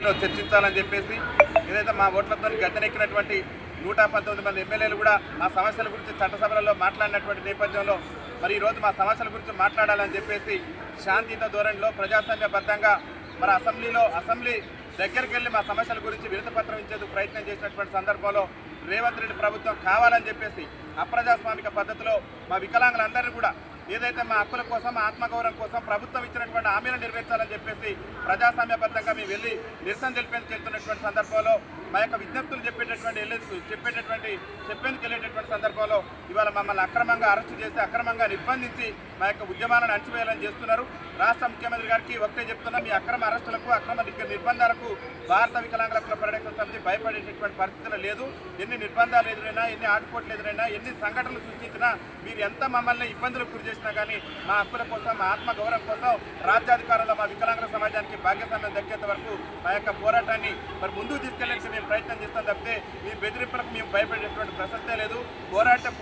చర్చించాలని చెప్పేసి ఏదైతే మా ఓట్లతో గద్దెనెక్కినటువంటి నూట పంతొమ్మిది మంది ఎమ్మెల్యేలు కూడా మా సమస్యల గురించి చట్టసభలలో మాట్లాడినటువంటి నేపథ్యంలో మరి ఈరోజు మా సమస్యల గురించి మాట్లాడాలని చెప్పేసి శాంతియుత ధోరణిలో ప్రజాస్వామ్యబద్ధంగా మరి అసెంబ్లీలో అసెంబ్లీ దగ్గరికి వెళ్ళి మా సమస్యల గురించి విరుతపత్రం ఇచ్చేందుకు ప్రయత్నం చేసినటువంటి సందర్భంలో రేవంత్ రెడ్డి ప్రభుత్వం కావాలని చెప్పేసి అప్రజాస్వామిక పద్ధతిలో మా వికలాంగులందరినీ కూడా ఏదైతే మా హక్కుల కోసం మా ఆత్మగౌరవం కోసం ప్రభుత్వం ఇచ్చినటువంటి హామీలను నెరవేర్చాలని చెప్పేసి ప్రజాస్వామ్యబద్ధంగా మేము వెళ్ళి నిరసన తెలిపేందుకు వెళ్తున్నటువంటి సందర్భంలో మా యొక్క విజ్ఞప్తులు చెప్పేటటువంటి వెళ్ళేందుకు చెప్పేటటువంటి చెప్పేందుకు వెళ్ళేటటువంటి సందర్భంలో ఇవాళ మమ్మల్ని అక్రమంగా అరెస్టు చేసి అక్రమంగా నిర్బంధించి మా యొక్క ఉద్యమాలను అణచివేయాలని చేస్తున్నారు. రాష్ట్ర ముఖ్యమంత్రి గారికి ఒకటే చెప్తున్నా మీ అక్రమ అరెస్టులకు అక్రమ నిర్బంధాలకు భారత వికలాంగుల హక్కుల పరిరక్షణ సమితి భయపడేటటువంటి పరిస్థితులు లేదు. ఎన్ని నిర్బంధాలు ఎదురైనా ఎన్ని ఆటుపోట్లు ఎదురైనా ఎన్ని సంఘటనలు సృష్టించినా మీరు ఎంత మమ్మల్ని ఇబ్బందులకు గురి చేసినా కానీ మా హక్కుల కోసం మా ఆత్మ గౌరవం కోసం రాజ్యాధికారంలో మా వికలాంగుల సమాజానికి భాగ్యస్వామ్యం దక్కేంత వరకు మా యొక్క పోరాటాన్ని మరి ముందుకు తీసుకెళ్ళేసి మేము ప్రయత్నం చేస్తాం తప్పితే మీ బెదిరింపులకు మేము భయపడేటువంటి ప్రసక్తే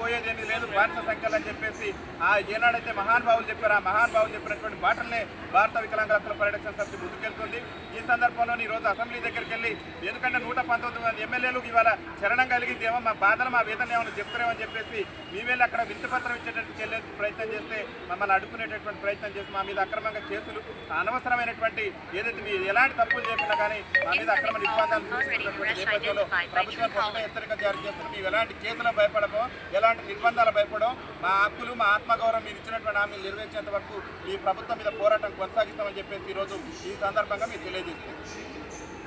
పోయేది పోరాటం లేదు బానిస సంఖ్యలు అని చెప్పేసి ఆ ఏనాడైతే మహానుభావులు చెప్పారు ఆ మహానుభావులు చెప్పినటువంటి బాటల్నే భారత వికలాంగుల పరిరక్షణ సమితి ముందుకెళ్తుంది. ఈ సందర్భంలో ఈ రోజు అసెంబ్లీ దగ్గరికి వెళ్ళి ఎందుకంటే నూట పంతొమ్మిది మంది ఎమ్మెల్యేలు ఇవాళ చరణం కలిగిందేమో మా బాధలు మా వేదన ఏమైనా చెప్తారేమని చెప్పేసి మీ వెళ్ళి అక్కడ వింత పత్రం ఇచ్చేటట్టు వెళ్ళేందుకు ప్రయత్నం చేస్తే మమ్మల్ని అడ్డుకునేటటువంటి ప్రయత్నం చేసి మా మీద అక్రమంగా కేసులు అనవసరమైనటువంటి ఏదైతే మీరు ఎలాంటి తప్పులు చేయకుండా కానీ మా మీద అక్రమ నిర్బంధాలు నేపథ్యంలో ప్రభుత్వం కొత్త హెచ్చరిక జారీ చేస్తున్న మేము ఎలాంటి కేసులు భయపడమో ఎలాంటి నిర్బంధాలు భయపడో మా హక్కులు మా ఆత్మగౌరవం మీరు ఇచ్చినటువంటి హామీలు నెరవేర్చేంత వరకు ఈ ప్రభుత్వం మీద పోరాటం కొనసాగిస్తామని చెప్పేసి ఈరోజు ఈ సందర్భంగా మీరు beautiful.